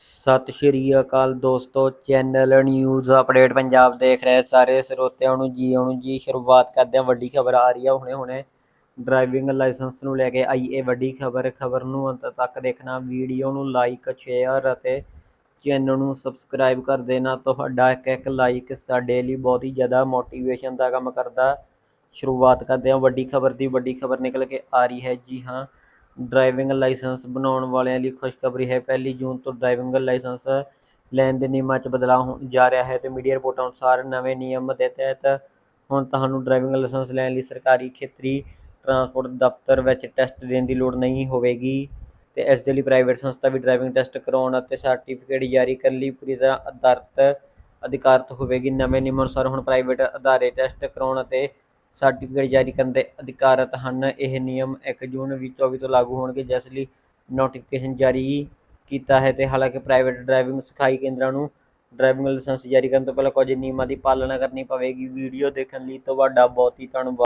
ਸਤਿ ਸ਼੍ਰੀ ਅਕਾਲ ਦੋਸਤੋ, channel news update Punjab ਦੇਖ ਰਹੇ ਸਾਰੇ ਸਰੋਤਿਆਂ ਨੂੰ ਜੀ ਆਉਣ ਨੂੰ ਜੀ ਸ਼ੁਰੂਆਤ ਕਰਦੇ ਹਾਂ, ਵੱਡੀ ਖਬਰ ਆ ਰਹੀ ਹੈ ਹੁਣੇ ਹੁਣੇ। ਡਰਾਈਵਿੰਗ ਲਾਇਸੈਂਸ ਨੂੰ ਲੈ ਕੇ ਆਈ ਇਹ ਵੱਡੀ ਖਬਰ ਖਬਰ ਨੂੰ ਅੰਤ ਤੱਕ ਦੇਖਣਾ, ਵੀਡੀਓ ਨੂੰ ਲਾਈਕ, ਸ਼ੇਅਰ ਅਤੇ ਚੈਨਲ ਨੂੰ ਸਬਸਕ੍ਰਾਈਬ ਕਰ ਦੇਣਾ। ਤੁਹਾਡਾ ਇੱਕ ਇੱਕ ਲਾਈਕ ਸਾਡੇ ਲਈ ਬਹੁਤ ਹੀ ਜ਼ਿਆਦਾ ਮੋਟੀਵੇਸ਼ਨ ਦਾ ਕੰਮ ਕਰਦਾ। ਸ਼ੁਰੂਆਤ ਕਰਦੇ ਹਾਂ, ਵੱਡੀ ਖਬਰ ਦੀ, ਵੱਡੀ ਖਬਰ ਨਿਕਲ ਕੇ ਆ ਰਹੀ ਹੈ। ਜੀ ਹਾਂ ਡਰਾਈਵਿੰਗ ਲਾਇਸੈਂਸ ਬਣਾਉਣ ਵਾਲਿਆਂ ਲਈ ਖੁਸ਼ਖਬਰੀ ਹੈ। ਪਹਿਲੀ ਜੂਨ ਤੋਂ ਡਰਾਈਵਿੰਗ ਲਾਇਸੈਂਸ ਲੈਣ ਦੇ ਨਿਯਮਾਂ 'ਚ ਬਦਲਾਅ ਹੋਣ ਜਾ ਰਿਹਾ ਹੈ ਤੇ ਮੀਡੀਆ ਰਿਪੋਰਟਾਂ ਅਨੁਸਾਰ ਨਵੇਂ ਨਿਯਮ ਦੇ ਤਹਿਤ ਹੁਣ ਤੁਹਾਨੂੰ ਡਰਾਈਵਿੰਗ ਲਾਇਸੈਂਸ ਲੈਣ ਲਈ ਸਰਕਾਰੀ ਖੇਤਰੀ ਟਰਾਂਸਪੋਰਟ ਦਫ਼ਤਰ ਵਿੱਚ ਟੈਸਟ ਦੇਣ ਦੀ ਲੋੜ ਨਹੀਂ ਹੋਵੇਗੀ ਤੇ ਇਸ ਦੇ ਲਈ ਪ੍ਰਾਈਵੇਟ ਸੰਸਥਾ ਵੀ ਡਰਾਈਵਿੰਗ ਟੈਸਟ ਕਰਾਉਣ ਅਤੇ ਸਰਟੀਫਿਕੇਟ ਜਾਰੀ ਕਰਨ ਲਈ ਪੂਰੀ ਤਰ੍ਹਾਂ ਅਧਾਰਤ ਅਧਿਕਾਰਤ ਹੋਵੇਗੀ। ਨਵੇਂ ਨਿਯਮ ਅਨੁਸਾਰ ਹੁਣ ਪ੍ਰਾਈਵੇਟ ਅਦਾਰੇ ਟੈਸਟ ਕਰਾਉਣ ਅਤੇ ਸਰਟੀਫਿਕੇਟ ਜਾਰੀ ਕਰਨ ਦੇ ਅਧਿਕਾਰਤ ਹਨ। ਇਹ ਨਿਯਮ 1 ਜੂਨ 2024 ਤੋਂ ਲਾਗੂ ਹੋਣਗੇ, ਜਿਸ ਲਈ ਨੋਟੀਫਿਕੇਸ਼ਨ ਜਾਰੀ ਕੀਤਾ ਹੈ ਤੇ ਹਾਲਾਂਕਿ ਪ੍ਰਾਈਵੇਟ ਡਰਾਈਵਿੰਗ ਸਿਖਾਈ ਕੇਂਦਰਾਂ ਨੂੰ ਡਰਾਈਵਿੰਗ ਲਾਇਸੈਂਸ ਜਾਰੀ ਕਰਨ ਤੋਂ ਪਹਿਲਾਂ ਕੁਝ ਨਿਯਮਾਂ ਦੀ ਪਾਲਣਾ ਕਰਨੀ ਪਵੇਗੀ। ਵੀਡੀਓ ਦੇਖਣ ਲਈ ਤੁਹਾਡਾ ਬਹੁਤ ਹੀ ਧੰਨਵਾਦ।